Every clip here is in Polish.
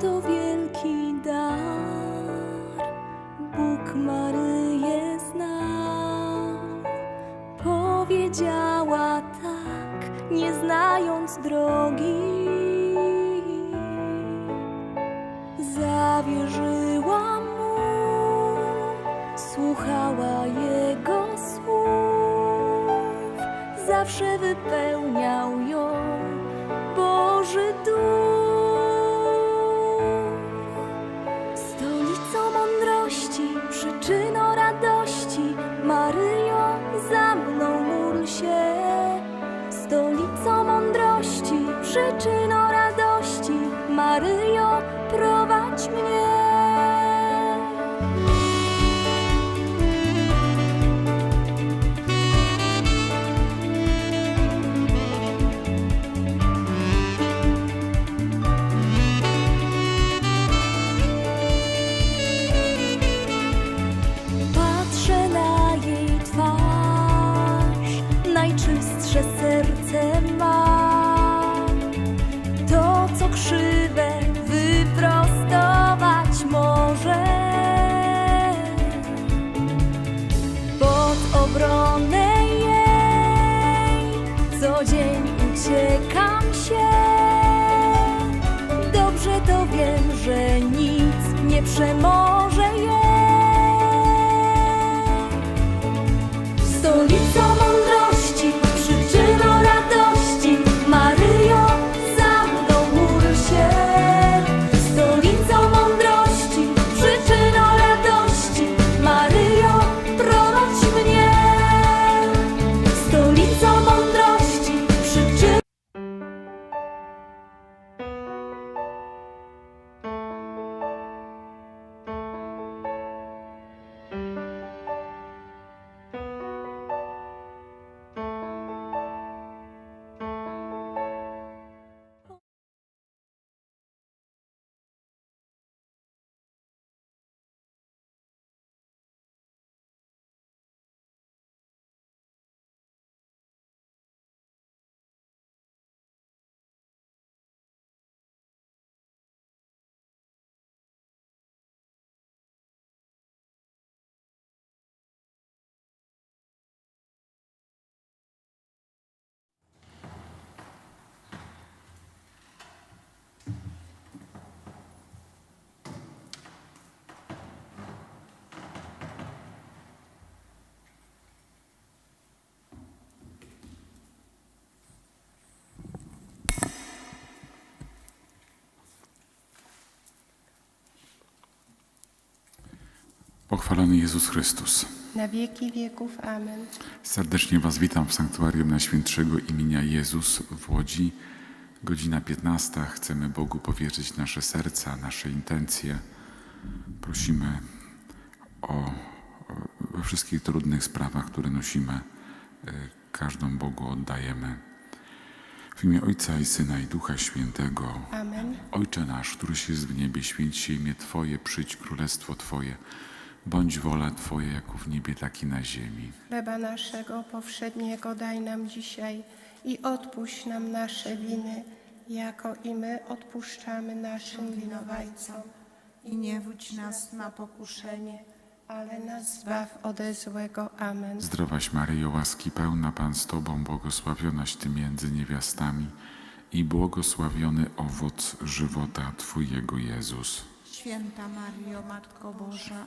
to wielki dar. Bóg Maryję znał. Powiedziała tak, nie znając drogi. Zawierzyła mu, słuchała jego słów. Zawsze wypełniał ją się. Dobrze to wiem, że nic nie przemoże Pochwalony Jezus Chrystus. na wieki wieków. Amen. Serdecznie Was witam w sanktuarium Najświętszego imienia Jezus w Łodzi. Godzina 15. Chcemy Bogu powierzyć nasze serca, nasze intencje. Prosimy o, we wszystkich trudnych sprawach, które nosimy, y, każdą Bogu oddajemy. W imię Ojca i Syna i Ducha Świętego. Amen. Ojcze nasz, któryś jest w niebie, święć się imię Twoje, przyjdź królestwo Twoje. Bądź wola Twoja, jako w niebie, tak i na ziemi. Chleba naszego powszedniego daj nam dzisiaj i odpuść nam nasze winy, jako i my odpuszczamy naszym winowajcom. i nie wódź nas na pokuszenie, Ale nas zbaw ode złego. Amen. Zdrowaś Maryjo, łaski pełna Pan z Tobą, błogosławionaś Ty między niewiastami i błogosławiony owoc żywota Twojego Jezus. święta Mario, Matko Boża,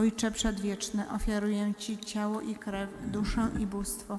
Ojcze Przedwieczny, ofiaruję Ci ciało i krew, duszę i bóstwo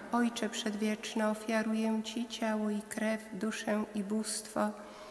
Ojcze Przedwieczny, ofiaruję Ci ciało i krew, duszę i bóstwo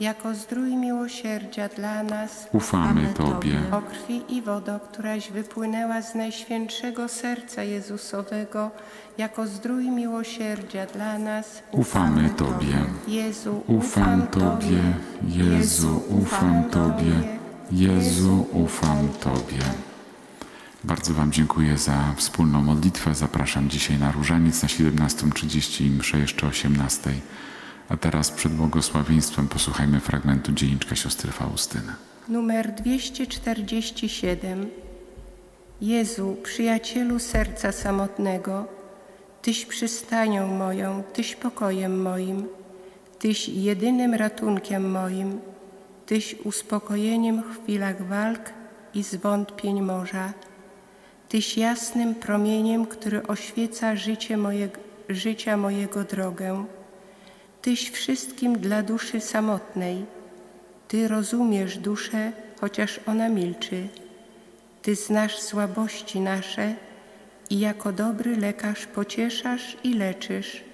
jako zdrój miłosierdzia dla nas. Ufamy Tobie. O krwi i wodo, któraś wypłynęła z najświętszego serca Jezusowego, jako zdrój miłosierdzia dla nas. Ufamy Tobie. Jezu, Ufam Tobie. Jezu, ufam Tobie. Jezu, ufam Tobie. Bardzo Wam dziękuję za wspólną modlitwę. Zapraszam dzisiaj na różaniec na 17.30 i mszę jeszcze o 18.00. A teraz przed błogosławieństwem posłuchajmy fragmentu dzienniczka siostry Faustyny. Numer 247. Jezu, przyjacielu serca samotnego, Tyś przystanią moją, Tyś pokojem moim, Tyś jedynym ratunkiem moim, Tyś uspokojeniem w chwilach walk i zwątpień morza. Tyś jasnym promieniem, który oświeca życie moje, życia mojego drogę. Tyś wszystkim dla duszy samotnej. Ty rozumiesz duszę, chociaż ona milczy. Ty znasz słabości nasze i jako dobry lekarz pocieszasz i leczysz,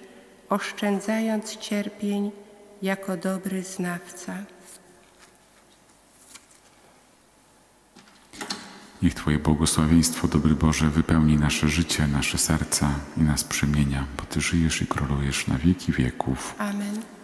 oszczędzając cierpień jako dobry znawca. Niech Twoje błogosławieństwo, dobry Boże, wypełni nasze życie, nasze serca i nas przemienia, bo Ty żyjesz i królujesz na wieki wieków. Amen.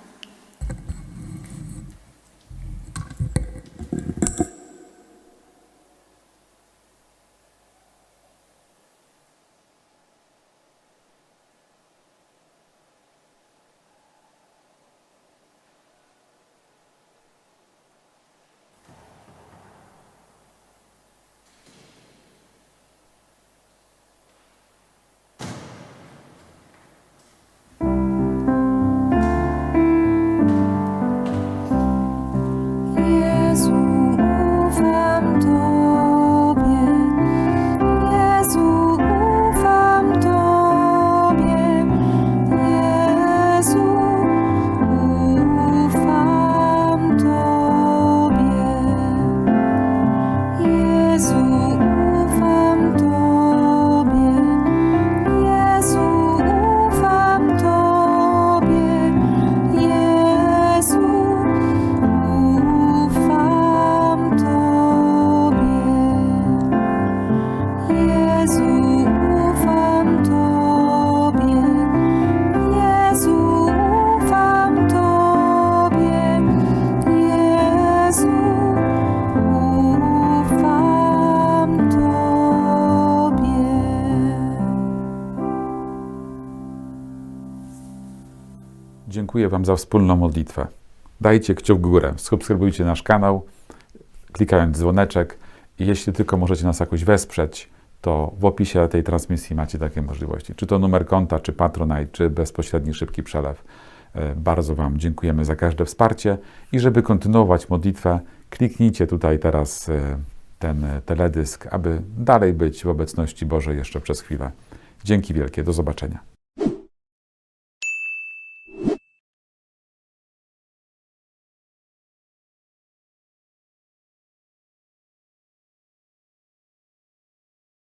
Dziękuję Wam za wspólną modlitwę. Dajcie kciuk w górę, subskrybujcie nasz kanał, klikając dzwoneczek i jeśli tylko możecie nas jakoś wesprzeć, to w opisie tej transmisji macie takie możliwości. Czy to numer konta, czy Patronite, czy bezpośredni szybki przelew. E, Bardzo Wam dziękujemy za każde wsparcie i żeby kontynuować modlitwę, kliknijcie tutaj teraz e, ten teledysk, aby dalej być w obecności Bożej jeszcze przez chwilę. Dzięki wielkie, do zobaczenia.